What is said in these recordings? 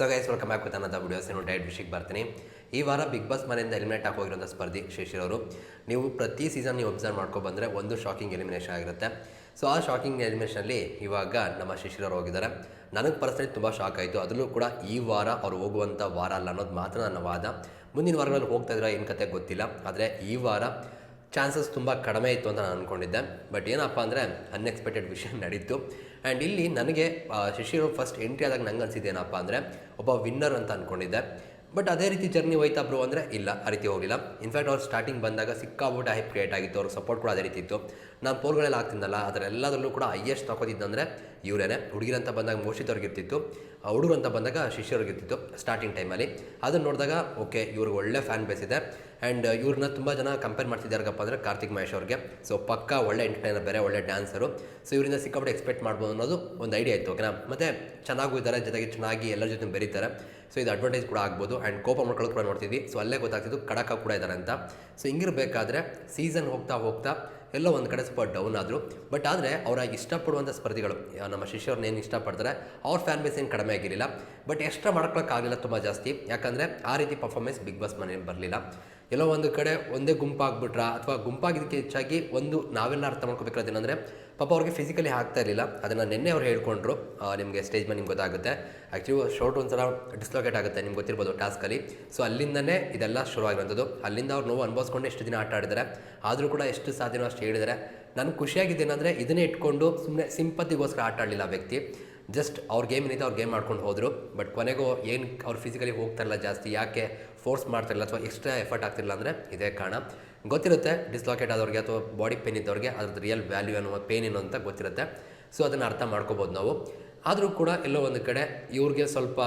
So guys welcome back with ಅನ್ನದ videos ಏನು diet ವಿಷಯಕ್ಕೆ ಬರ್ತೀನಿ. ಈ ವಾರ ಬಿಗ್ ಬಾಸ್ ಮನೆಯಿಂದ ಎಲಿಮಿನೇಟ್ ಆಗೋಗಿರೋಂಥ ಸ್ಪರ್ಧಿ ಶಿಶಿರ್ ಅವರು. ನೀವು ಪ್ರತಿ ಸೀಸನ್ ನೀವು ಒಬ್ಸರ್ವ್ ಮಾಡ್ಕೊ ಬಂದರೆ ಒಂದು ಶಾಕಿಂಗ್ ಎಲಿಮಿನೇಷನ್ ಆಗಿರುತ್ತೆ. ಸೊ ಆ ಶಾಕಿಂಗ್ ಎಲಿಮಿನೇಷನಲ್ಲಿ ಇವಾಗ ನಮ್ಮ ಶಿಶಿರ್ ಅವರು ಹೋಗಿದ್ದಾರೆ. ನನಗೆ ಪರ್ಸನಲಿ ತುಂಬ ಶಾಕ್ ಆಯಿತು. ಅದರಲ್ಲೂ ಕೂಡ ಈ ವಾರ ಅವ್ರು ಹೋಗುವಂಥ ವಾರ ಅಲ್ಲ ಅನ್ನೋದು ಮಾತ್ರ ನನ್ನ ವಾದ. ಮುಂದಿನ ವಾರಗಳಲ್ಲಿ ಹೋಗ್ತಾ ಇದ್ರೆ ಏನು ಕತೆ ಗೊತ್ತಿಲ್ಲ. ಆದರೆ ಈ ವಾರ ಚಾನ್ಸಸ್ ತುಂಬ ಕಡಿಮೆ ಇತ್ತು ಅಂತ ನಾನು ಅಂದ್ಕೊಂಡಿದ್ದೆ ಬಟ್ ಏನಪ್ಪ ಅಂದರೆ ಅನ್ಎಕ್ಸ್ಪೆಕ್ಟೆಡ್ ವಿಷಯ ನಡೀತು. ಆ್ಯಂಡ್ ಇಲ್ಲಿ ನನಗೆ ಶಿಶಿರ್ ಫಸ್ಟ್ ಎಂಟ್ರಿ ಆದಾಗ ನಂಗೆ ಅನಿಸಿದ್ದೇನಪ್ಪ ಅಂದರೆ ಒಬ್ಬ ವಿನ್ನರ್ ಅಂತ ಅಂದ್ಕೊಂಡಿದ್ದೆ ಬಟ್ ಅದೇ ರೀತಿ ಜರ್ನಿ ಹೋಯ್ತಾ ಬ್ರೋ ಅಂದರೆ ಇಲ್ಲ, ಆ ರೀತಿ ಹೋಗಿಲ್ಲ ಇನ್ಫ್ಯಾಕ್ಟ್ ಅವ್ರು ಸ್ಟಾರ್ಟಿಂಗ್ ಬಂದಾಗ ಸಿಕ್ಕಾಬಿಟ್ಟು ಹೈಪ್ ಕ್ರಿಯೇಟ್ ಆಗಿತ್ತು. ಅವ್ರ ಸಪೋರ್ಟ್ ಕೂಡ ಅದೇ ರೀತಿ ಇತ್ತು. ನಾನು ಪೋಲ್ಗಳೆಲ್ಲ ಆಗ್ತಿದ್ದಲ್ಲ ಅದರ ಎಲ್ಲದರಲ್ಲೂ ಕೂಡ ಹೈಯೆಸ್ಟ್ ತಗೋತಿದ್ದಂದರೆ ಇವರೇನೆ. ಹುಡುಗಿರಂತ ಬಂದಾಗ ಮೋಷಿತ್ ಆ ಹುಡುಗರು ಅಂತ ಬಂದಾಗ ಶಿಷ್ಯರಿಗಿರ್ತಿತ್ತು ಸ್ಟಾರ್ಟಿಂಗ್ ಟೈಮಲ್ಲಿ ಅದನ್ನು ನೋಡಿದಾಗ ಓಕೆ ಇವ್ರಿಗೆ ಒಳ್ಳೆ ಫ್ಯಾನ್ ಬೇಸ್ ಇದೆ. ಆ್ಯಂಡ್ ಇವ್ರನ್ನ ತುಂಬ ಜನ ಕಂಪೇರ್ ಮಾಡ್ತಿದ್ದಾರಪ್ಪ ಅಂದರೆ ಕಾರ್ತಿಕ್ ಮಹೇಶ್ ಅವ್ರಿಗೆ. ಸೊ ಪಕ್ಕ ಒಳ್ಳೆ ಎಂಟರ್ಟೈನರ್ ಬೇರೆ ಒಳ್ಳೆ ಡ್ಯಾನ್ಸರು ಸೊ ಇವರಿಂದ ಸಿಕ್ಕಾಪಟ್ಟೆ ಎಕ್ಸ್ಪೆಕ್ಟ್ ಮಾಡ್ಬೋದು ಅನ್ನೋದು ಒಂದು ಐಡಿಯಾ ಇತ್ತು ಓಕೆನಾ ಮತ್ತು ಚೆನ್ನಾಗೂ ಇದ್ದಾರೆ, ಜೊತೆಗೆ ಚೆನ್ನಾಗಿ ಎಲ್ಲರ ಜೊತೆ ಬೆರೀತಾರೆ. ಸೊ ಇದು ಅಡ್ವಾಂಟೇಜ್ ಕೂಡ ಆಗ್ಬೋದು ಆ್ಯಂಡ್ ಕೋಪ ಮಾಡ್ಕೊಳ್ಳೋದು ಕೂಡ ನೋಡ್ತಿದ್ವಿ. ಸೊ ಅಲ್ಲೇ ಗೊತ್ತಾಗ್ತಿದ್ದು ಕಡಕ ಕೂಡ ಇದ್ದಾರೆ ಅಂತ. ಸೊ ಹಿಂಗಿರಬೇಕಾದ್ರೆ ಸೀಸನ್ ಹೋಗ್ತಾ ಹೋಗ್ತಾ ಎಲ್ಲೋ ಒಂದು ಕಡೆ ಸ್ವಲ್ಪ ಡೌನ್ ಆದರು. ಬಟ್ ಆದರೆ ಅವರ ಇಷ್ಟಪಡುವಂಥ ಸ್ಪರ್ಧಿಗಳು ನಮ್ಮ ಶಿಷ್ಯವ್ರನ್ನ ಏನು ಇಷ್ಟಪಡ್ತಾರೆ, ಅವ್ರ ಫ್ಯಾನ್ ಬೇಸ್ ಏನು ಕಡಿಮೆ ಆಗಿರಲಿಲ್ಲ. ಬಟ್ ಎಕ್ಸ್ಟ್ರಾ ಮಾಡ್ಕೊಳಕ್ಕಾಗಲಿಲ್ಲ ತುಂಬ ಜಾಸ್ತಿ. ಯಾಕಂದರೆ ಆ ರೀತಿ ಪರ್ಫಾರ್ಮೆನ್ಸ್ ಬಿಗ್ ಬಾಸ್ ಮನೆ ಬರಲಿಲ್ಲ. ಎಲ್ಲೋ ಒಂದು ಕಡೆ ಒಂದೇ ಗುಂಪಾಗ್ಬಿಟ್ರಾ, ಅಥವಾ ಗುಂಪಾಗಿದ್ದಕ್ಕೆ ಹೆಚ್ಚಾಗಿ ಒಂದು ನಾವೆಲ್ಲ ಅರ್ಥ ಮಾಡ್ಕೋಬೇಕಾದ್ರೆ ಏನಂದರೆ ಪಾಪ ಅವ್ರಿಗೆ ಫಿಸಿಕಲಿ ಆಗ್ತಾ ಇರಲಿಲ್ಲ. ಅದನ್ನು ನಿನ್ನೆ ಅವ್ರು ಹೇಳ್ಕೊಂಡ್ರು. ನಿಮಗೆ ಸ್ಟೇಜ್ ಮೇಲೆ ನಿಮ್ಗೆ ಗೊತ್ತಾಗುತ್ತೆ. ಆ್ಯಕ್ಚುಲಿ ಶೋರ್ಟ್ ಒಂಥರ ಡಿಸ್ಲೊಕೇಟ್ ಆಗುತ್ತೆ, ನಿಮ್ಗೆ ಗೊತ್ತಿರ್ಬೋದು ಟಾಸ್ಕಲ್ಲಿ ಸೊ ಅಲ್ಲಿಂದನೇ ಇದೆಲ್ಲ ಶುರುವಾಗಿರುವಂಥದ್ದು ಅಲ್ಲಿಂದ ಅವ್ರು ನೋವು ಅನುಭವಿಸ್ಕೊಂಡು ಎಷ್ಟು ದಿನ ಆಟ ಆಡಿದ್ದಾರೆ. ಆದರೂ ಕೂಡ ಎಷ್ಟು ಸಾಧ್ಯನೋ ಅಷ್ಟು ಹೇಳಿದರೆ ನಾನು ಖುಷಿಯಾಗಿದ್ದೇನೆಂದರೆ ಇದನ್ನೇ ಇಟ್ಕೊಂಡು ಸುಮ್ಮನೆ ಸಿಂಪತಿಗೋಸ್ಕರ ಆಟ ಆಡಲಿಲ್ಲ ವ್ಯಕ್ತಿ. ಜಸ್ಟ್ ಅವ್ರ ಗೇಮ್ ಏನಿದೆ ಅವ್ರು ಗೇಮ್ ಮಾಡ್ಕೊಂಡು ಹೋದರು. ಬಟ್ ಕೊನೆಗೂ ಏನು ಅವ್ರು ಫಿಸಿಕಲಿ ಹೋಗ್ತಾರಲ್ಲ ಜಾಸ್ತಿ, ಯಾಕೆ ಫೋರ್ಸ್ ಮಾಡ್ತಾರಲ್ಲ ಅಥವಾ ಎಕ್ಸ್ಟ್ರಾ ಎಫರ್ಟ್ ಆಗ್ತಿಲ್ಲ ಅಂದರೆ ಇದೇ ಕಾರಣ. ಗೊತ್ತಿರುತ್ತೆ ಡಿಸ್ಲಾಕೇಟ್ ಆದವ್ರಿಗೆ ಅಥವಾ ಬಾಡಿ ಪೇನ್ ಇದ್ದವ್ರಿಗೆ ಅದ್ರದ್ದು ರಿಯಲ್ ವ್ಯಾಲ್ಯೂ ಏನು ಪೇನ್ ಏನು ಅಂತ ಗೊತ್ತಿರುತ್ತೆ. ಸೊ ಅದನ್ನು ಅರ್ಥ ಮಾಡ್ಕೋಬೋದು ನಾವು. ಆದರೂ ಕೂಡ ಎಲ್ಲೋ ಒಂದು ಕಡೆ ಇವ್ರಿಗೆ ಸ್ವಲ್ಪ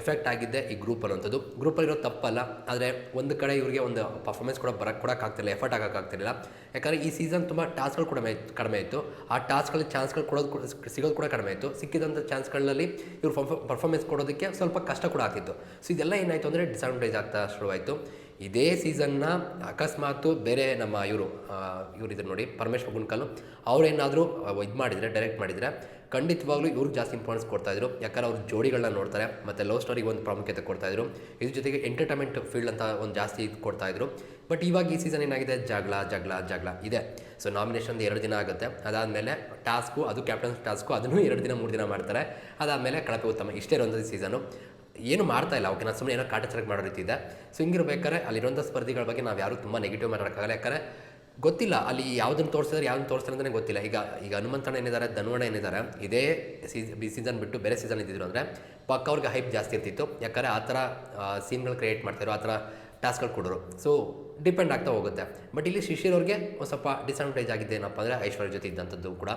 ಎಫೆಕ್ಟ್ ಆಗಿದ್ದೆ ಈ ಗ್ರೂಪ್ ಅನ್ನೋಂಥದ್ದು ಗ್ರೂಪಲ್ಲಿರೋ ತಪ್ಪಲ್ಲ, ಆದರೆ ಒಂದು ಕಡೆ ಇವರಿಗೆ ಒಂದು ಪರ್ಫಾರ್ಮೆನ್ಸ್ ಕೂಡ ಬರೋಕ್ಕೆ ಕೊಡೋಕ್ಕಾಗ್ತಿಲ್ಲ ಎಫರ್ಟ್ ಆಗೋಕ್ಕಾಗ್ತಿರಲಿಲ್ಲ ಯಾಕಂದರೆ ಈ ಸೀಸನ್ ತುಂಬ ಟಾಸ್ಕ್ಗಳು ಕೂಡ ಕಡಿಮೆ ಇತ್ತು. ಆ ಟಾಸ್ಕ್ಗಳ ಚಾನ್ಸ್ಗಳು ಕೊಡೋದು ಕೂಡ, ಸಿಗೋದು ಕೂಡ ಕಡಿಮೆ ಇತ್ತು. ಸಿಕ್ಕಿದಂಥ ಚಾನ್ಸ್ಗಳಲ್ಲಿ ಇವ್ರು ಪರ್ಫಾರ್ಮೆನ್ಸ್ ಕೊಡೋದಕ್ಕೆ ಸ್ವಲ್ಪ ಕಷ್ಟ ಕೂಡ ಆಗ್ತಿತ್ತು. ಸೊ ಇದೆಲ್ಲ ಏನಾಯಿತು ಅಂದರೆ ಡಿಸ್ಅಡ್ವಾಂಟೇಜ್ ಆಗ್ತಾ ಶುರುವಾಯಿತು. ಇದೇ ಸೀಸನ್ನ ಅಕಸ್ಮಾತು ಬೇರೆ ನಮ್ಮ ಇವರು ಇವ್ರು ಇದ್ರು ನೋಡಿ ಪರಮೇಶ್ವರ್ ಗುಣ್ಕಲ್ ಅವರೇನಾದರೂ ಇದು ಮಾಡಿದರೆ ಡೈರೆಕ್ಟ್ ಮಾಡಿದರೆ, ಖಂಡಿತವಾಗ್ಲೂ ಇವ್ರಿಗೆ ಜಾಸ್ತಿ ಇಂಪಾರ್ಟೆನ್ಸ್ ಕೊಡ್ತಾಯಿದ್ರು ಯಾಕಂದ್ರೆ ಅವ್ರ ಜೋಡಿಗಳನ್ನ ನೋಡ್ತಾರೆ, ಮತ್ತು ಲವ್ ಸ್ಟೋರಿಗೆ ಒಂದು ಪ್ರಾಮುಖ್ಯತೆ ಕೊಡ್ತಾಯಿದ್ರು ಇದ್ರ. ಜೊತೆಗೆ ಎಂಟರ್ಟೈನ್ಮೆಂಟ್ ಫೀಲ್ಡ್ ಅಂತ ಒಂದು ಜಾಸ್ತಿ ಕೊಡ್ತಾಯಿದ್ರು ಬಟ್ ಇವಾಗ ಈ ಸೀಸನ್ ಏನಾಗಿದೆ? ಜಗಳ ಜಗಳ ಜಗಳ ಇದೆ. ಸೊ ನಾಮಿನೇಷನ್ ಎರಡು ದಿನ ಆಗುತ್ತೆ. ಅದಾದಮೇಲೆ ಟಾಸ್ಕು ಅದು ಕ್ಯಾಪ್ಟನ್ಸ್ ಟಾಸ್ಕು ಅದನ್ನು ಎರಡು ದಿನ, ಮೂರು ದಿನ ಮಾಡ್ತಾರೆ. ಅದಾದಮೇಲೆ ಕಳಪೆ ಉತ್ತಮ. ಇಷ್ಟೇ ಇರೋಂಥದ್ದು ಸೀಸನು ಏನು ಮಾಡ್ತಾ ಇಲ್ಲ. ಓಕೆ, ನಾನು ಸುಮ್ಮನೆ ಏನೋ ಕಾಟಾಚಾರಕ್ಕೆ ಮಾಡೋ ರೀತಿ ಇದೆ. ಸೊ ಹಿಂಗಿರ್ಬೇಕಾದ್ರೆ ಅಲ್ಲಿರುವಂಥ ಸ್ಪರ್ಧಿಗಳ ಬಗ್ಗೆ ನಾವು ಯಾರು ತುಂಬ ನೆಗೆಟಿವ್ ಮಾತಾಡೋಕ್ಕಾಗಲ್ಲ ಯಾಕಂದರೆ ಗೊತ್ತಿಲ್ಲ ಅಲ್ಲಿ ಯಾವುದನ್ನು ತೋರಿಸಿದ್ರೆ, ಯಾವ್ದನ್ನು ತೋರಿಸ್ತಾರೆ ಅಂತಲೇ ಗೊತ್ತಿಲ್ಲ. ಈಗ ಈಗ ಹನುಮಂತಣ್ಣ ಏನಿದ್ದಾರೆ, ಧನುವಣ್ಣ ಏನಿದ್ದಾರೆ, ಇದೇ ಸೀಸ್ ಬಿ ಸೀಸನ್ ಬಿಟ್ಟು ಬೇರೆ ಸೀಸನ್ ಇದ್ದಿದ್ರು ಅಂದರೆ ಪಕ್ಕ ಅವ್ರಿಗೆ ಹೈಪ್ ಜಾಸ್ತಿ ಇರ್ತಿತ್ತು. ಯಾಕಂದರೆ ಆ ಥರ ಸೀನ್ಗಳು ಕ್ರಿಯೇಟ್ ಮಾಡ್ತಾರೋ ಆ ಥರ ಟಾಸ್ಕ್ಗಳು ಕೊಡೋರು. ಸೊ ಡಿಪೆಂಡ್ ಆಗ್ತಾ ಹೋಗುತ್ತೆ. ಬಟ್ ಇಲ್ಲಿ ಶಿಶಿರ್ ಅವ್ರಿಗೆ ಒಂದು ಸ್ವಲ್ಪ ಡಿಸ್ಅಡ್ವಾಂಟೇಜ್ ಆಗಿದೆ ಏನಪ್ಪ ಅಂದರೆ ಐಶ್ವರ್ಯ ಜೊತೆ ಇದ್ದಂಥದ್ದು ಕೂಡ.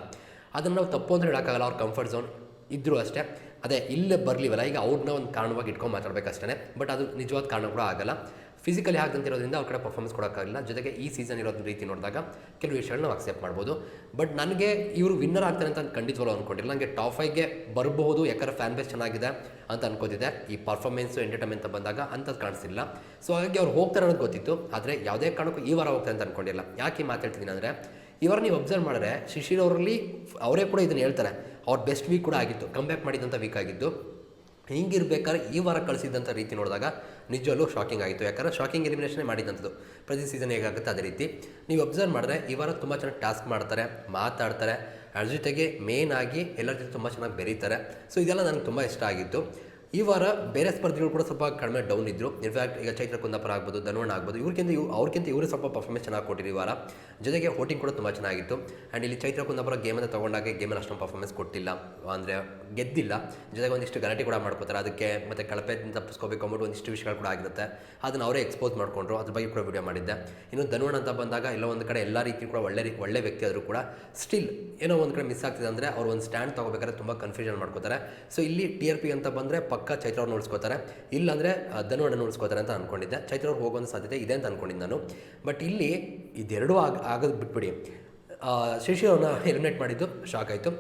ಅದನ್ನು ನಾವು ತಪ್ಪು ಅಂದರೆ ಹೇಳೋಕ್ಕಾಗಲ್ಲ ಅವ್ರ ಕಂಫರ್ಟ್ ಝೋನ್ ಇದ್ದರೂ ಅಷ್ಟೇ. ಅದೇ, ಇಲ್ಲೇ ಬರಲಿವಲ್ಲ ಈಗ ಅವ್ರನ್ನ ಒಂದು ಕಾರಣವಾಗಿ ಇಟ್ಕೊಂಡು ಮಾತಾಡಬೇಕಷ್ಟೇ ಬಟ್ ಅದು ನಿಜವಾದ ಕಾರಣ ಕೂಡ ಆಗಲ್ಲ. ಫಿಸಿಕಲಿ ಆಗದಂತಿರೋದ್ರಿಂದ ಅವ್ರ ಕಡೆ ಪರ್ಫಾರ್ಮೆನ್ಸ್ ಕೊಡೋಕ್ಕಾಗಲ್ಲ ಜೊತೆಗೆ ಈ ಸೀಸನ್ ಇರೋದ್ರ ರೀತಿ ನೋಡಿದಾಗ ಕೆಲವು ವಿಷಯಗಳನ್ನ ನಾವು ಅಕ್ಸೆಪ್ಟ್ ಮಾಡ್ಬೋದು. ಬಟ್ ನನಗೆ ಇವರು ವಿನ್ನರ್ ಆಗ್ತಾರೆ ಅಂತ ಖಂಡಿತವಾಗ್ಲೂ ಅಂದ್ಕೊಂಡಿಲ್ಲ ನನಗೆ ಟಾಪ್ ಫೈವ್ಗೆ ಬರಬಹುದು, ಯಾಕಂದ್ರೆ ಫ್ಯಾನ್ ಬೇಸ್ ಚೆನ್ನಾಗಿದೆ ಅಂತ ಅನ್ಕೋತಿದ್ದೆ. ಈ ಪರ್ಫಾರ್ಮೆನ್ಸು ಎಂಟರ್ಟೈನ್ಮೆಂಟ್ ಅಂತ ಬಂದಾಗ ಅಂಥದ್ದು ಕಾಣಿಸಿಲ್ಲ ಸೊ ಹಾಗಾಗಿ ಅವ್ರು ಹೋಗ್ತಾರೆ ಅನ್ನೋದು ಗೊತ್ತಿತ್ತು. ಆದರೆ ಯಾವುದೇ ಕಾರಣಕ್ಕೂ ಈ ವಾರ ಹೋಗ್ತಾರೆ ಅಂತ ಅಂದ್ಕೊಂಡಿಲ್ಲ ಯಾಕೆ ಮಾತಾಡ್ತಿದ್ದೀನಿ ಅಂದರೆ ಇವರು ನೀವು ಅಬ್ಸರ್ವ್ ಮಾಡಿದ್ರೆ ಶಿಶಿರ್ ಅವರಲ್ಲಿ, ಅವರೇ ಕೂಡ ಇದನ್ನು ಹೇಳ್ತಾರೆ. ಅವ್ರ ಬೆಸ್ಟ್ ವೀಕ್ ಕೂಡ ಆಗಿತ್ತು. ಕಂಬ್ಯಾಕ್ ಮಾಡಿದಂಥ ವೀಕ್ ಆಗಿದ್ದು. ಹಿಂಗಿರ್ಬೇಕಾದ್ರೆ ಈ ವಾರ ಕಳಿಸಿದಂಥ ರೀತಿ ನೋಡಿದಾಗ ನಿಜವಲ್ಲೂ ಶಾಕಿಂಗ್ ಆಗಿತ್ತು. ಯಾಕಂದರೆ ಶಾಕಿಂಗ್ ಎಲಿಮಿನೇಷನ್ ಮಾಡಿದಂಥದ್ದು ಪ್ರತಿ ಸೀಸನ್ ಹೇಗಾಗುತ್ತೆ ಅದೇ ರೀತಿ. ನೀವು ಅಬ್ಸರ್ವ್ ಮಾಡಿದ್ರೆ ಈ ವಾರ ತುಂಬ ಚೆನ್ನಾಗಿ ಟಾಸ್ಕ್ ಮಾಡ್ತಾರೆ, ಮಾತಾಡ್ತಾರೆ. ಅದ್ರ ಜೊತೆಗೆ ಮೇನ್ ಆಗಿ ಎಲ್ಲರ ಜೊತೆ ತುಂಬ ಚೆನ್ನಾಗಿ ಬೆರೀತಾರೆ. ಸೊ ಇದೆಲ್ಲ ನನಗೆ ತುಂಬ ಇಷ್ಟ ಆಗಿತ್ತು. ಈ ವಾರ ಬೇರೆ ಸ್ಪರ್ಧಿಗಳು ಕೂಡ ಸ್ವಲ್ಪ ಕಡಿಮೆ ಡೌನ್ ಇದ್ದರು ಇನ್ಫ್ಯಾಕ್ಟ್ ಈಗ ಚೈತ್ರ ಕುಂದಾಪುರ ಆಗ್ಬೋದು ಧನುವಣ್ಣ ಆಗ್ಬೋದು ಇವ್ರಿಗಿಂತ ಇವ್ ಅವ್ರಿಗಿಂತ ಇವರು ಸ್ವಲ್ಪ ಪರ್ಫಾರ್ಮೆನ್ಸ್ ಚೆನ್ನಾಗಿ ಕೊಟ್ಟಿರಿ ವಾರ. ಜೊತೆಗೆ ಹೋಟಿಂಗ್ ಕೂಡ ತುಂಬ ಚೆನ್ನಾಗಿತ್ತು. ಆ್ಯಂಡ್ ಇಲ್ಲಿ ಚೈತ್ರ ಕುಂದಾಪುರ ಗೇಮನ್ನು ತೊಗೊಂಡಾಗ ಗೇಮಲ್ಲಿ ಅಷ್ಟೊಂದು ಪರ್ಫಾರ್ಮೆನ್ಸ್ ಕೊಟ್ಟಿಲ್ಲ. ಅಂದರೆ ಗೆದ್ದಿಲ್ಲ. ಜೊತೆಗೆ ಒಂದಿಷ್ಟು ಗಲಾಟೆ ಕೂಡ ಮಾಡ್ಕೋತಾರೆ. ಅದಕ್ಕೆ ಮತ್ತು ಕಳಪೆ ತಪ್ಪಿಸ್ಕೋಬೇಕು ಅಂದ್ಬಿಟ್ಟು ಒಂದಿಷ್ಟು ವಿಷಯಗಳು ಕೂಡ ಆಗಿರುತ್ತೆ. ಅದನ್ನು ಅವರೇ ಎಕ್ಸ್ಪೋಸ್ ಮಾಡಿಕೊಂಡ್ರು. ಅದ್ರ ಬಗ್ಗೆ ಕೂಡ ವಿಡಿಯೋ ಮಾಡಿದ್ದೆ. ಇನ್ನು ಧನುವಣ್ಣ ಅಂತ ಬಂದಾಗ ಎಲ್ಲ ಒಂದು ಕಡೆ ಎಲ್ಲ ರೀತಿ ಕೂಡ ಒಳ್ಳೆ ಒಳ್ಳೆ ವ್ಯಕ್ತಿ ಆದರೂ ಕೂಡ ಸ್ಟಿಲ್ ಏನೋ ಒಂದು ಕಡೆ ಮಿಸ್ ಆಗ್ತಿದೆ ಅಂದರೆ ಅವ್ರು ಒಂದು ಸ್ಟ್ಯಾಂಡ್ ತೊಗೋಬೇಕಾದ್ರೆ ತುಂಬ ಕನ್ಫ್ಯೂಷನ್ ಮಾಡ್ಕೋತಾರೆ. ಸೊ ಇಲ್ಲಿ ಟಿ ಆರ್ ಪಿ ಅಂತ ಬಂದರೆ ಪಕ್ಕ ಚೈತ್ರ ಅವ್ರು ಉಳಿಸ್ಕೋತಾರೆ ಇಲ್ಲಾಂದರೆ ಧನುವಣ್ಣ ಉಳಿಸ್ಕೋತಾರೆ ಅಂತ ಅಂದ್ಕೊಂಡಿದ್ದೆ ಚೈತ್ರ ಅವ್ರು ಹೋಗೋ ಸಾಧ್ಯತೆ ಇದೆ ಅಂತ ಅಂದ್ಕೊಂಡಿದ್ದೆ ನಾನು. ಬಟ್ ಇಲ್ಲಿ ಇದೆರಡೂ ಆಗ, ಆಗೋದು ಬಿಟ್ಬಿಡಿ. ಶಶಿ ಅವ್ರನ್ನ ಎಲಿಮಿನೇಟ್ ಮಾಡಿದ್ದು ಶಾಕ್ ಆಯಿತು.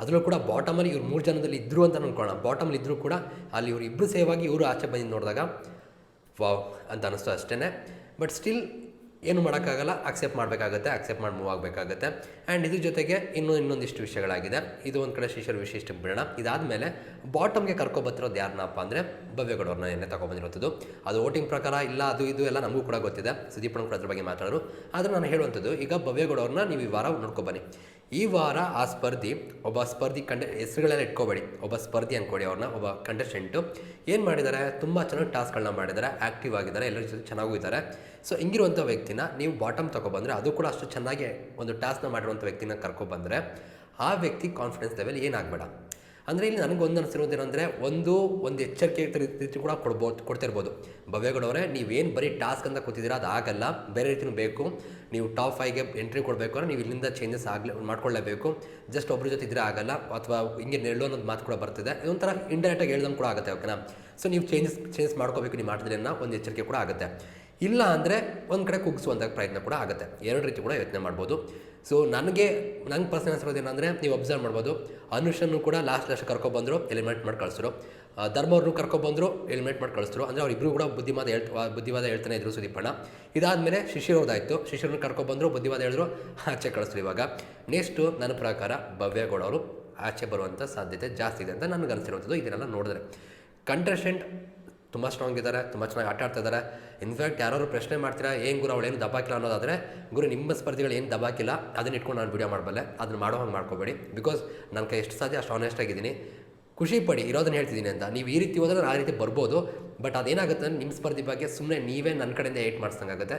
ಅದರಲ್ಲೂ ಕೂಡ ಬಾಟಮಲ್ಲಿ ಇವ್ರು ಮೂರು ಜನದಲ್ಲಿ ಇದ್ದರು ಅಂತ ಅಂದ್ಕೊಳ್ಳೋಣ ಬಾಟಮಲ್ಲಿ ಇದ್ದರೂ ಕೂಡ ಅಲ್ಲಿ ಇವರು ಇಬ್ಬರು ಸೇವಾಗಿ ಇವರು ಆಚೆ ಬಂದು ನೋಡಿದಾಗ, ವಾವ್ ಅಂತ ಅನ್ನಿಸ್ತು ಅಷ್ಟೇ ಬಟ್ ಸ್ಟಿಲ್ ಏನು ಮಾಡೋಕ್ಕಾಗಲ್ಲ ಅಕ್ಸೆಪ್ಟ್ ಮಾಡಬೇಕಾಗತ್ತೆ ಅಕ್ಸೆಪ್ಟ್ ಮಾಡಿ ಮೂವ್ ಆಗಬೇಕಾಗತ್ತೆ. ಆ್ಯಂಡ್ ಇದ್ರ ಜೊತೆಗೆ ಇನ್ನೂ ಇನ್ನೊಂದಿಷ್ಟು ವಿಷಯಗಳಾಗಿದೆ. ಇದು ಒಂದು ಕಡೆ ಶಿಷ್ಯರ ವಿಶಿಷ್ಟ ಬಿಡೋಣ. ಇದಾದಮೇಲೆ ಬಾಟಮ್ಗೆ ಕರ್ಕೊಬತ್ತಿರೋದು ಯಾರನ್ನಪ್ಪ ಅಂದರೆ ಭವ್ಯಗೌಡವ್ರನ್ನ ಎಣ್ಣೆ ತಗೊಬಂದಿರೋದು ಅದು ವೋಟಿಂಗ್ ಪ್ರಕಾರ ಇಲ್ಲ, ಅದು ಇದು ಎಲ್ಲ ನಮಗೂ ಕೂಡ ಗೊತ್ತಿದೆ. ಸುದೀಪ್ ಕೂಡ ಅದ್ರ ಬಗ್ಗೆ ಮಾತಾಡೋರು. ಆದರೆ ನಾನು ಹೇಳುವಂಥದ್ದು, ಈಗ ಭವ್ಯಗೌಡವ್ರನ್ನ ನೀವು ಈ ವಾರ ನೋಡ್ಕೊಬನ್ನಿ ಈ ವಾರ ಆ ಸ್ಪರ್ಧಿ, ಒಬ್ಬ ಸ್ಪರ್ಧಿ ಕಂಡ ಹೆಸರುಗಳೆಲ್ಲ ಇಟ್ಕೋಬೇಡಿ. ಒಬ್ಬ ಸ್ಪರ್ಧಿ ಅಂದ್ಕೊಡಿ ಅವ್ರನ್ನ, ಒಬ್ಬ ಕಂಟೆಸ್ಟೆಂಟು ಏನು ಮಾಡಿದ್ದಾರೆ ತುಂಬ ಚೆನ್ನಾಗಿ ಟಾಸ್ಕ್ಗಳನ್ನ ಮಾಡಿದ್ದಾರೆ ಆ್ಯಕ್ಟಿವ್ ಆಗಿದ್ದಾರೆ ಎಲ್ಲರ ಜೊತೆ ಚೆನ್ನಾಗೂ ಇದ್ದಾರೆ ಸೊ ಹಿಂಗಿರುವಂಥ ವ್ಯಕ್ತಿನ ನೀವು ಬಾಟಮ್ ತೊಗೊಬಂದರೆ ಅದು ಕೂಡ ಅಷ್ಟು ಚೆನ್ನಾಗಿ ಒಂದು ಟಾಸ್ಕ್ನ ಮಾಡಿರುವಂಥ ವ್ಯಕ್ತಿನ ಕರ್ಕೊಬಂದರೆ ಆ ವ್ಯಕ್ತಿ ಕಾನ್ಫಿಡೆನ್ಸ್ ಲೆವೆಲ್ ಏನಾಗಬೇಡ ಅಂದರೆ ಇಲ್ಲಿ ನನಗೊಂದು ಅನಿಸಿರೋದು ಅನಿಸಿರೋದೇನೆಂದರೆ ಒಂದು ಒಂದು ಎಚ್ಚರಿಕೆ ರೀತಿ ಕೂಡ ಕೊಡ್ಬೋದು ಕೊಡ್ತಿರ್ಬೋದು. ಭವ್ಯಗಳವರೇ ನೀವೇನು ಬರೀ ಟಾಸ್ಕ್ ಅಂತ ಕೂತಿದ್ದೀರಾ ಅದು ಆಗಲ್ಲ ಬೇರೆ ರೀತಿಯೂ ಬೇಕು. ನೀವು ಟಾಪ್ ಫೈವ್ಗೆ ಎಂಟ್ರಿ ಕೊಡಬೇಕು ಅಂದರೆ ನೀವು ಇಲ್ಲಿಂದ ಚೇಂಜಸ್ ಆಗಲೇ ಮಾಡ್ಕೊಳ್ಳೇಬೇಕು. ಜಸ್ಟ್ ಒಬ್ಬರ ಜೊತೆ ಇದ್ರೆ ಆಗಲ್ಲ. ಅಥವಾ ಹಿಂಗೆ ನೆರಳು ಅನ್ನೋದು ಮಾತು ಕೂಡ ಬರ್ತಿದೆ. ಇದೊಂಥರ ಇಂಡೈರೆಕ್ಟಾಗಿ ಹೇಳ್ದಂಗೆ ಕೂಡ ಆಗುತ್ತೆ ಓಕೆನಾ ಸೊ ನೀವು ಚೇಂಜಸ್ ಚೇಂಜಸ್ ಮಾಡ್ಕೋಬೇಕು ನೀವು ಮಾಡಿದ್ರೆ ಅನ್ನೋ ಒಂದು ಎಚ್ಚರಿಕೆ ಕೂಡ ಆಗುತ್ತೆ. ಇಲ್ಲ ಅಂದರೆ ಒಂದು ಕಡೆ ಕುಗ್ಸುವಂಥ ಪ್ರಯತ್ನ ಕೂಡ ಆಗುತ್ತೆ. ಎರಡು ರೀತಿ ಕೂಡ ಯೋಚನೆ ಮಾಡ್ಬೋದು. ಸೊ ನನಗೆ, ನಂಗೆ ಪರ್ಸನ್ ಅನ್ಸಿರೋದು ಏನಂದರೆ ನೀವು ಅಬ್ಸರ್ವ್ ಮಾಡ್ಬೋದು. ಅನುಷನ್ನು ಕೂಡ ಲಾಸ್ಟ್ ಲಾಸ್ಟ್ ಕರ್ಕೊಬಂದರು ಎಲಿಮಿನೇಟ್ ಮಾಡಿ ಕಳಿಸಿದ್ರು ಧರ್ಮವ್ರನ್ನು ಕರ್ಕೊಬಂದರು ಎಲಿಮಿನೇಟ್ ಮಾಡಿ ಕಳಿಸಿದ್ರು ಅಂದರೆ ಅವರಿಬ್ಬರು ಕೂಡ ಬುದ್ಧಿವಾದ ಹೇಳ್ ಬುದ್ಧಿವಾದ ಹೇಳ್ತಾನೆ ಇದ್ರು ಸುದೀಪಣ್ಣ. ಇದಾದಮೇಲೆ ಶಿಶಿರೋದಾಯಿತು ಶಿಶಿರನ್ನ ಕರ್ಕೊಬಂದರು ಬುದ್ಧಿವಾದ ಹೇಳಿದ್ರು, ಆಚೆ ಕಳಿಸಿದ್ರು ಇವಾಗ. ನೆಕ್ಸ್ಟು ನನ್ನ ಪ್ರಕಾರ ಭವ್ಯಗೌಡ ಅವರು ಆಚೆ ಬರುವಂಥ ಸಾಧ್ಯತೆ ಜಾಸ್ತಿ ಇದೆ ಅಂತ ನನಗೆ ಅನಿಸಿರುವಂಥದ್ದು ಇದನ್ನೆಲ್ಲ ನೋಡಿದ್ರೆ. ಕಂಟೆಸ್ಟೆಂಟ್ ತುಂಬ ಸ್ಟ್ರಾಂಗ್ ಇದ್ದಾರೆ ತುಂಬ ಚೆನ್ನಾಗಿ ಆಟ ಆಡ್ತಾ ಇದ್ದಾರೆ ಇನ್ಫ್ಯಾಕ್ಟ್ ಯಾರು ಪ್ರಶ್ನೆ ಮಾಡ್ತೀರಾ, ಏನು ಗುರು ಅವಳು ಏನು ದಬಾಕಿಲ್ಲ ಅನ್ನೋದಾದರೆ, ಗುರು ನಿಮ್ಮ ಸ್ಪರ್ಧಿಗಳು ಏನು ದಬಾಕಿಲ್ಲ ಅದನ್ನ ಇಟ್ಕೊಂಡು ನಾನು ವಿಡಿಯೋ ಮಾಡಬಲ್ಲೆ, ಅದನ್ನು ಮಾಡೋ ಹಂಗೆ ಮಾಡ್ಕೋಬೇಡಿ. ಬಿಕಾಸ್ ನನ್ನ ಕೈ ಎಷ್ಟು ಸಾಧ್ಯ, ಅಷ್ಟು ಆನೆಸ್ಟ್ ಆಗಿದ್ದೀನಿ. ಖುಷಿ ಪಡಿ, ಇರೋದನ್ನ ಹೇಳ್ತಿದ್ದೀನಿ ಅಂತ. ನೀವು ಈ ರೀತಿ ಹೋದ್ರೆ ಆ ರೀತಿ ಬರ್ಬೋದು ಬಟ್ ಅದೇನಾಗುತ್ತೆ ಅಂದ್ರೆ ನಿಮ್ಮ ಸ್ಪರ್ಧಿ ಬಗ್ಗೆ ಸುಮ್ಮನೆ ನೀವೇ ನನ್ನ ಕಡೆಯಿಂದ ಏಟ್ ಮಾಡಿಸ್ದಂಗಾಗುತ್ತೆ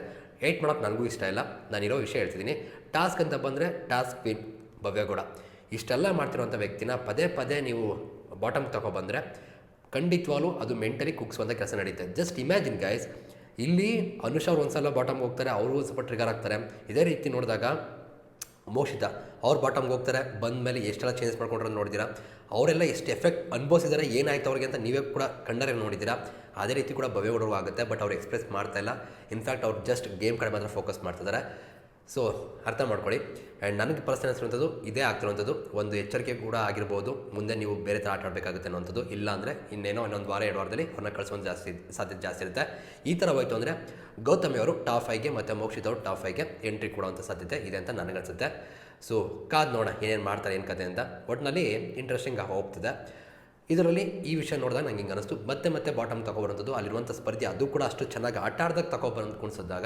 ಏಟ್ ಮಾಡೋಕ್ಕೆ ನನಗೂ ಇಷ್ಟ ಇಲ್ಲ. ನಾನು ಇರೋ ವಿಷಯ ಹೇಳ್ತಿದ್ದೀನಿ. ಟಾಸ್ಕ್ ಅಂತ ಬಂದರೆ ಟಾಸ್ಕ್ ವಿನ್ ಭವ್ಯಗೌಡ ಇಷ್ಟೆಲ್ಲ ಮಾಡ್ತಿರೋಂಥ ವ್ಯಕ್ತಿನ ಪದೇ ಪದೇ ನೀವು ಬಾಟಮ್ ತಗೊಬಂದರೆ ಖಂಡಿತವಾಗ್ಲೂ ಅದು ಮೆಂಟಲಿ ಕುಗ್ಸುವಂಥ ಕೆಲಸ ನಡೀತೆ ಜಸ್ಟ್ ಇಮ್ಯಾಜಿನ್ ಗೈಸ್ ಇಲ್ಲಿ ಅನುಷ್ ಅವ್ರು ಒಂದ್ಸಲ ಬಾಟಮ್ಗೆ ಹೋಗ್ತಾರೆ, ಅವರು ಸ್ವಲ್ಪ ಟ್ರಿಗರ್ ಆಗ್ತಾರೆ. ಇದೇ ರೀತಿ ನೋಡಿದಾಗ ಮೋಕ್ಷಿತ, ಅವ್ರು ಬಾಟಮ್ಗೆ ಹೋಗ್ತಾರೆ ಬಂದ ಮೇಲೆ ಎಷ್ಟೆಲ್ಲ ಚೇಂಜ್ ಮಾಡ್ಕೊಂಡ್ರೆ ನೋಡಿದ್ದೀರಾ ಅವರೆಲ್ಲ ಎಷ್ಟು ಎಫೆಕ್ಟ್ ಅನುಭವಿಸಿದ್ದಾರೆ ಏನಾಯ್ತು ಅವ್ರಿಗೆ ಅಂತ ನೀವೇ ಕೂಡ ಕಂಡರೆ ನೋಡಿದ್ದೀರಾ? ಅದೇ ರೀತಿ ಕೂಡ ಭವ್ಯಗೌಡರು ಆಗುತ್ತೆ ಬಟ್ ಅವ್ರು ಎಕ್ಸ್ಪ್ರೆಸ್ ಮಾಡ್ತಾ ಇಲ್ಲ. ಇನ್ಫ್ಯಾಕ್ಟ್ ಅವ್ರು ಜಸ್ಟ್ ಗೇಮ್ ಕಡೆ ಮಾತ್ರ ಫೋಕಸ್ ಮಾಡ್ತಿದ್ದಾರೆ. ಸೊ ಅರ್ಥ ಮಾಡ್ಕೊಳ್ಳಿ. ಆ್ಯಂಡ್ ನನಗೆ ಪರ್ಸನ್ ಅನಿಸಿರುವಂಥದ್ದು ಇದೇ ಆಗ್ತಿರುವಂಥದ್ದು. ಒಂದು ಎಚ್ಚರಿಕೆ ಕೂಡ ಆಗಿರ್ಬೋದು. ಮುಂದೆ ನೀವು ಬೇರೆ ಥರ ಆಟ ಆಡಬೇಕಾಗುತ್ತೆ ಅನ್ನೋಂಥದ್ದು ಇಲ್ಲ ಅಂದರೆ ಇನ್ನೇನೋ ಇನ್ನೊಂದು ವಾರ, ಎರಡು ವಾರದಲ್ಲಿ ಹೊರನ ಕಳಿಸೋದು ಜಾಸ್ತಿ ಸಾಧ್ಯತೆ ಜಾಸ್ತಿ ಇರುತ್ತೆ. ಈ ಥರ ಹೋಯಿತು ಅಂದರೆ ಗೌತಮಿ ಅವರು ಟಾಪ್ ಫೈವ್ಗೆ ಮತ್ತು ಮೋಕ್ಷಿತ್ ಅವರು ಟಾಪ್ ಫೈವ್ಗೆ ಎಂಟ್ರಿ ಕೊಡುವಂಥ ಸಾಧ್ಯತೆ ಇದೆ ಅಂತ ನನಗನ್ಸುತ್ತೆ ಸೊ ಕಾದ್ ನೋಡೋಣ ಏನೇನು ಮಾಡ್ತಾರೆ, ಏನು ಕತೆ ಅಂತ. ಒಟ್ಟಿನಲ್ಲಿ ಇಂಟ್ರೆಸ್ಟಿಂಗ್ ಹೋಗ್ತಿದೆ. ಇದರಲ್ಲಿ ಈ ವಿಷಯ ನೋಡಿದಾಗ ನಂಗೆ ಹಿಂಗೆ ಅನಿಸ್ತು. ಮತ್ತೆ ಮತ್ತೆ ಬಾಟಮ್ ತಗೊಬರೋಂಥದ್ದು, ಅಲ್ಲಿರುವಂಥ ಸ್ಪರ್ಧೆ, ಅದು ಕೂಡ ಅಷ್ಟು ಚೆನ್ನಾಗಿ ಆಟ ಆಡ್ದಾಗ ತಗೊಬಂದು ಕುಣಿಸಿದಾಗ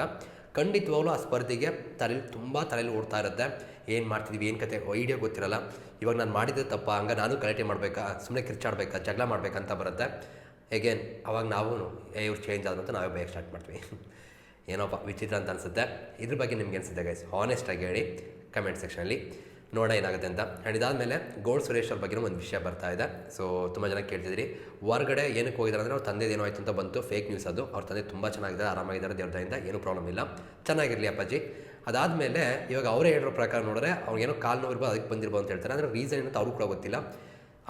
ಖಂಡಿತವಾಗ್ಲೂ ಆ ಸ್ಪರ್ಧೆಗೆ ತಲೆಯಲ್ಲಿ ತುಂಬ ತಲೆಯಲ್ಲಿ ಓಡ್ತಾ ಇರುತ್ತೆ. ಏನು ಮಾಡ್ತಿದ್ದೀವಿ ಏನು ಕತೆ, ಐಡಿಯಾ ಗೊತ್ತಿರಲ್ಲ. ಇವಾಗ ನಾನು ಮಾಡಿದ್ರೆ ತಪ್ಪ, ಹಂಗೆ ನಾನು ಕಲೆಕ್ಟೇ ಮಾಡಬೇಕಾ ಸುಮ್ಮನೆ ಕಿರ್ಚಾಡ್ಬೇಕಾ, ಜಗಳ ಮಾಡ್ಬೇಕಂತ ಬರುತ್ತೆ. ಎಗೇನ್ ಅವಾಗ ನಾವು ಏ, ಇವ್ರು ಚೇಂಜ್ ಆದಂತ ನಾವೇ ಬಯಕ್ಕೆ ಸ್ಟಾರ್ಟ್ ಮಾಡ್ತೀವಿ. ಏನೋಪ್ಪ ವಿಚಿತ್ರ ಅಂತ ಅನಿಸುತ್ತೆ. ಇದ್ರ ಬಗ್ಗೆ ನಿಮ್ಗೆ ಅನಿಸುತ್ತೆ ಗೈಸ್ ಹಾನೆಸ್ಟಾಗಿ ಹೇಳಿ ಕಮೆಂಟ್ ಸೆಕ್ಷನಲ್ಲಿ ನೋಡ ಏನಾಗುತ್ತೆ ಅಂತ. ಆ್ಯಂಡ್ ಇದಾದಮೇಲೆ ಗೋಲ್ಡ್ ಸುರೇಶ್ ಅವ್ರ ಬಗ್ಗೆ ಒಂದು ವಿಷಯ ಬರ್ತಾ ಇದೆ. ಸೊ ತುಂಬ ಜನ ಕೇಳ್ತಿದ್ರಿ. ಹೊರಗಡೆ ಏನಕ್ಕೆ ಹೋಗಿದ್ದಾರೆ ಅಂದರೆ ಅವ್ರ ತಂದೆದು ಏನೋ ಆಯ್ತು ಅಂತ ಬಂತು. ಫೇಕ್ ನ್ಯೂಸ್ ಅದು. ಅವ್ರ ತಂದೆ ತುಂಬ ಚೆನ್ನಾಗಿದ್ದಾರೆ, ಆರಾಮಾಗಿದ್ದಾರೆ ದೇವ್ರದಿಂದ ಏನೂ ಪ್ರಾಬ್ಲಮ್ ಇಲ್ಲ. ಚೆನ್ನಾಗಿರಲಿ ಅಪ್ಪಾಜಿ. ಅದಾದಮೇಲೆ ಇವಾಗ ಅವರೇ ಹೇಳಿರೋ ಪ್ರಕಾರ ನೋಡಿದ್ರೆ ಅವ್ರಿಗೇನೋ ಕಾಲು ನೋವು ಅದಕ್ಕೆ ಬಂದಿರ್ಬೋದು ಅಂತ ಹೇಳ್ತಾರೆ. ಅಂದರೆ ರೀಸನ್ ಏನಂತ ಅವ್ರಿಗೂ ಕೂಡ ಗೊತ್ತಿಲ್ಲ.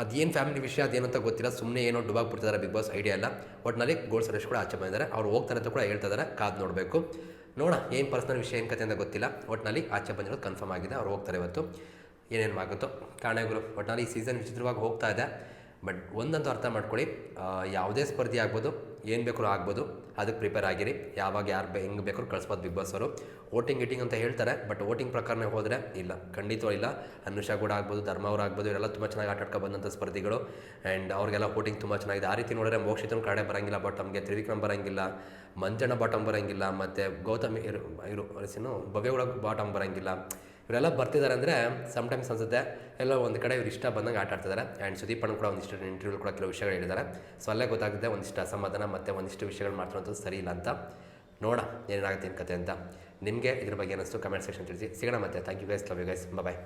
ಅದೇನು ಫ್ಯಾಮಿಲಿ ವಿಷಯ ಅದೇನಂತ ಗೊತ್ತಿಲ್ಲ. ಸುಮ್ಮನೆ ಏನೋ ಡುಬಾಗಿ ಬಿಡ್ತಿದ್ದಾರೆ ಬಿಗ್ ಬಾಸ್ ಐಡಿಯಾ ಇಲ್ಲ ಒಟ್ಟಿನಲ್ಲಿ ಗೋಲ್ಡ್ ಸುರೇಶ್ ಕೂಡ ಆಚೆ ಬಂದಿದ್ದಾರೆ. ಅವ್ರು ಹೋಗ್ತಾರೆ ಅಂತ ಕೂಡ ಹೇಳ್ತಾ ಇದ್ದಾರೆ ಕಾದು ನೋಡಬೇಕು. ನೋಡೋಣ ಏನು ಪರ್ಸನಲ್ ವಿಷಯ, ಏನು ಕತೆ ಅಂತ ಗೊತ್ತಿಲ್ಲ. ಒಟ್ಟಿನಲ್ಲಿ ಆಚೆ ಬಂದಿರೋದು ಕನ್ಫರ್ಮ್ ಆಗಿದೆ, ಅವ್ರು ಹೋಗ್ತಾರೆ ಇವತ್ತು. ಏನೇನು ಆಗುತ್ತೋ. ಕಾಣೆಗಳು ಒಟ್ಟಿನಲ್ಲಿ ಈ ಸೀಸನ್ ವಿಚಿತ್ರವಾಗಿ ಹೋಗ್ತಾ ಇದೆ. ಬಟ್ ಒಂದಂತೂ ಅರ್ಥ ಮಾಡ್ಕೊಳ್ಳಿ ಯಾವುದೇ ಸ್ಪರ್ಧಿ ಆಗ್ಬೋದು, ಏನು ಬೇಕಾದ್ರೂ ಆಗ್ಬೋದು, ಅದಕ್ಕೆ ಪ್ರಿಪೇರ್ ಆಗಿರಿ. ಯಾವಾಗ ಯಾರು ಬೆ, ಹೆಂಗೆ ಬೇಕಾದ್ರೂ ಕಳಿಸ್ಬೋದು ಬಿಗ್ ಬಾಸ್ ಅವರು. ವೋಟಿಂಗ್ ಗಿಟಿಂಗ್ ಅಂತ ಹೇಳ್ತಾರೆ ಬಟ್ ವೋಟಿಂಗ್ ಪ್ರಕಾರನೇ ಹೋದರೆ ಇಲ್ಲ ಖಂಡಿತವಾಗಿ ಇಲ್ಲ. ಅನುಷಾ ಕೂಡ ಆಗ್ಬೋದು, ಧರ್ಮ ಅವ್ರು ಆಗ್ಬೋದು, ಇವರೆಲ್ಲ ತುಂಬ ಚೆನ್ನಾಗಿ ಆಟಾಡ್ಕೊ ಬಂದಂಥ ಸ್ಪರ್ಧಿಗಳು. ಆ್ಯಂಡ್ ಅವ್ರಿಗೆಲ್ಲ ವೋಟಿಂಗ್ ತುಂಬ ಚೆನ್ನಾಗಿದೆ. ಆ ರೀತಿ ನೋಡಿದ್ರೆ ಮೋಕ್ಷಿತನ ಕಡೆ ಬರೋಂಗಿಲ್ಲ ಬಟ್ ನಮಗೆ ತ್ರಿವಿಕ್ರಮ್ ಬರೋಂಗಿಲ್ಲ, ಮಂಜಣ್ಣ ಬಾಟಮ್ ಬರೋಂಗಿಲ್ಲ, ಮತ್ತು ಗೌತಮ್ ಇರು ಇರು ಏನು ಭವ್ಯಗಳ ಬಾಟಮ್ ಬರಂಗಿಲ್ಲ. ಇವರೆಲ್ಲ ಬರ್ತಿದ್ದಾರೆ ಅಂದರೆ ಸಮ್ಟೈಮ್ಸ್ ಅನ್ಸುತ್ತೆ. ಎಲ್ಲ ಒಂದು ಕಡೆ ಇವ್ರು ಇಷ್ಟ ಬಂದಂಗೆ ಆಟ ಆಡ್ತಿದ್ದಾರೆ ಆ್ಯಂಡ್ ಸುದೀಪ್ ಅಣ್ಣ ಕೂಡ ಒಂದಿಷ್ಟು ಇಂಟರ್ವ್ಯೂ ಕೂಡ ಕೆಲವು ವಿಷಯಗಳು ಹೇಳಿದ್ದಾರೆ ಸೊ ಅಲ್ಲೇ ಗೊತ್ತಾಗುತ್ತೆ ಒಂದಿಷ್ಟು ಅಸಮಾಧಾನ ಮತ್ತು ಒಂದಿಷ್ಟು ವಿಷಯಗಳು ಮಾಡ್ತಿರೋದು ಸರಿ ಇಲ್ಲ ಅಂತ. ನೋಡ ಏನಾಗುತ್ತೆ ಏನು ಕತೆ ಅಂತ. ನಿಮಗೆ ಇದ್ರ ಬಗ್ಗೆ ಏನಿಸ್ತು ಕಮೆಂಟ್ ಸೆಕ್ಷನ್ ತಿಳಿಸಿ. ಸಿಗೋಣ ಮತ್ತೆ. Thank you guys love you guys bye